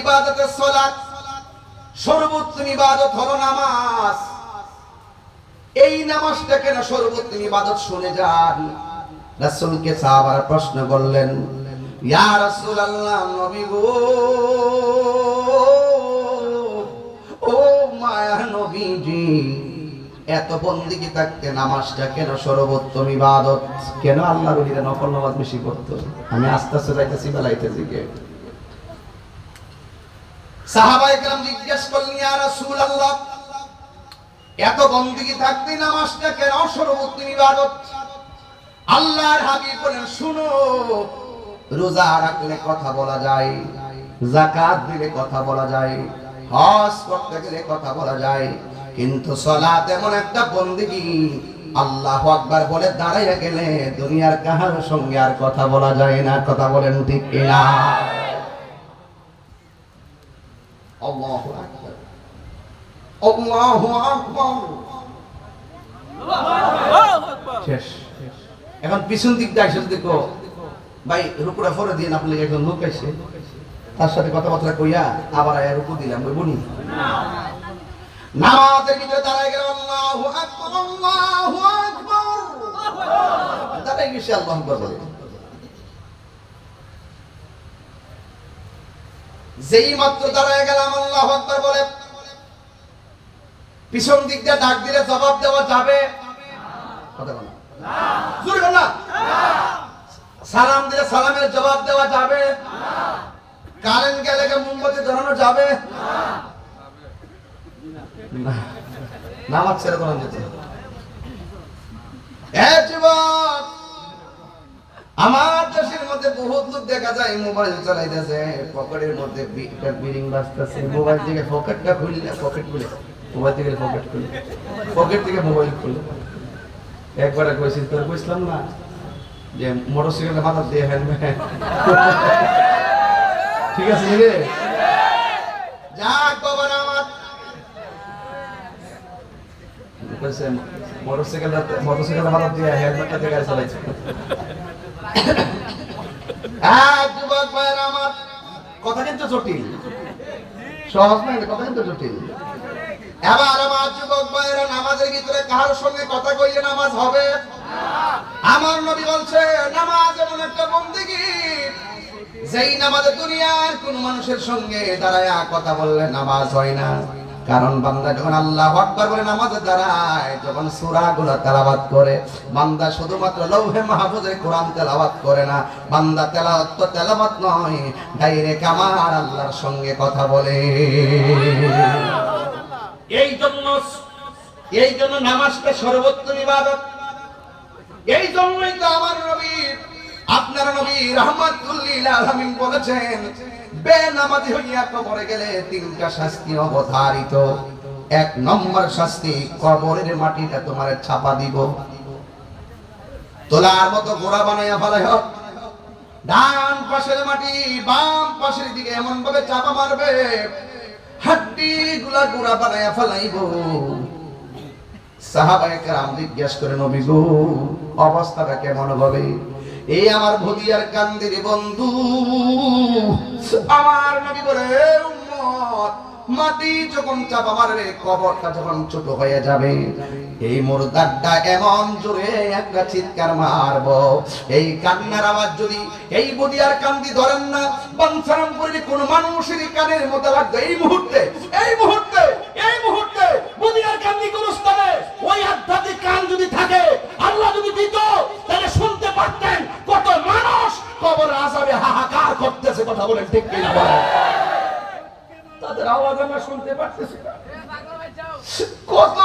ইবাদাতের সালাত। সর্বোত্তম ইবাদত হলো নামাজ। এই নামাজটা কেন সর্বোত্তম ইবাদত শুনে যান। রাসূলকে প্রশ্ন করলেন, ইয়া রাসূলুল্লাহ, নবী গো। ও মায়া নবীজি, এত বন্দিকে থাকতে নামাজটা কেন সর্বোত্তম ইবাদত? কেন আল্লাহর নফল নামাজ বেশি করতো আমি আস্তে আস্তে যাইতেছি, বেলাইতেছি কে সাহাবায়ে কেরাম জিজ্ঞেস করলেন, ইয়া রাসূলুল্লাহ, এত বন্দিকে থাকতে নামাজটা কেন? সর্বোত্তম ইবাদত। আল্লাহর হাবিব বলেন, শুনো, রোজা রাখলে কথা বলা যায় জাকাত দিলে কথা বলা যায়, হজ করতে গেলে কথা বলা যায়, কিন্তু সলাত এমন একটা বন্দিগি আল্লাহ আকবার বলে দাঁড়াইয়া গেলে দুনিয়ার কাহার সঙ্গে আর কথা বলা যায় না। কথা বলেন ঠিক কিনা? আল্লাহু আকবার। আল্লাহু আকবার। শেষ। এখন পিছন দিক দিয়ে আসে দেখো। ভাই রুকুটা ফরে দিয়ে আপনি একজন লোক আসে তার সাথে কথাবার্তা কইয়া আবার আয়া রুকু দিলাম ওই বনি নামাজের ভিতরে দাঁড়ায় গেল আল্লাহু আকবার আল্লাহু আকবার। দাঁড়ায় গেছে আল্লাহু আকবার বলে যেই মাত্র দাঁড়ায় গেলাম, আল্লাহু আকবার বলে, পিছন দিক দিয়ে ডাক দিলে জবাব দেওয়া যাবে? সালাম দিলে সালামের জবাব দেওয়া যাবে? কারেন্ট গেলে মোমবাতি ধরানো যাবে? নামাজ ছেড়ে কোন যেতে আমার মধ্যে বহুত লোক দেখা যায় মোবাইল চালাইতেছে, পকেটের মধ্যে বিরিং বাজতেছে, মোবাইল থেকে পকেটটা খুললে, পকেট খুলে, মোবাইল থেকে পকেট খুলে, পকেট থেকে মোবাইল খুলে। একবার কইছি তোর কইছিলাম না যে মোটরসাইকেলে মাথা দিয়ে হেলমেট? ঠিক আছে রে। যাক বাবা আমার। কইছে মোটরসাইকেল মোটরসাইকেলে মাথা দিয়ে হেলমেটটা দিয়ে চালাইছে। ভাইয়ের আমার। নামাজের ভিতরে সঙ্গে কথা কইলে নামাজ হবে? আমার নবী বলছে, নামাজ এমন একটা বন্দিগি, যেই নামাজে দুনিয়ার কোন মানুষের সঙ্গে দাঁড়ায় কথা বললে নামাজ হয় না। কারণ বান্দা যখন আল্লাহ আকবার বলে নামাজে দাঁড়ায়, যখন সূরা গুলো তেলাওয়াত করে, বান্দা শুধুমাত্র লৌহে মাহফুজে কোরআন তেলাওয়াত করে না, বান্দা তেলাওয়াত তো তেলাওয়াত নয়, ডাইরেক্ট আমার আল্লাহর সঙ্গে কথা বলে। এই জন্য এই জন্য নামাজটা সর্বোত্তম ইবাদত। এই জন্যই তো আমার নবী, আপনার নবী রহমাতুল্লিল আলামিন বলেছেন বেনামাজি হইয়া কবরে গেলে তিনটা শাস্তি অবধারিত। এক নম্বর শাস্তি, কবরের মাটিটা তোমার ছাপা দিব। তোলার মতো গোড়া বানাইয়া ফেলাই হোক। ডান পাশের মাটি, বাম পাশের দিকে এমন ভাবে চাপা মারবে। হাড্ডি গুলা গোড়া বানাইয়া ফেলাইব। সাহাবায়ে কেরাম জিজ্ঞেস করে, নবী গো, অবস্থাটা কেমন হবে? এই আমার ভদিয়ার কান্দির বন্ধু। আমার নবী বলে মাটি যখন চাপা মারবে কবরটা যখন ছোট হয়ে যাবে। এই মুর্দারটা এমন জোরে একটা চিৎকার মারব। এই কান্নার আওয়াজ যদি এই বদিয়ার কান্দি ধরেন না, বাঞ্ছারামপুরের কোন মানুষের কানের মতো লাগবে। এই মুহূর্তে এই মুহূর্তে এই মুহূর্তে বদিয়ার কান্দি কোন স্থানে ওই আধ্যাত্মিক কান যদি থাকে, আল্লাহ যদি দিত কথা বলেন ঠিক কিনা বলেন তাদের আওয়াজ আমরা শুনতে পারতেছি না। কত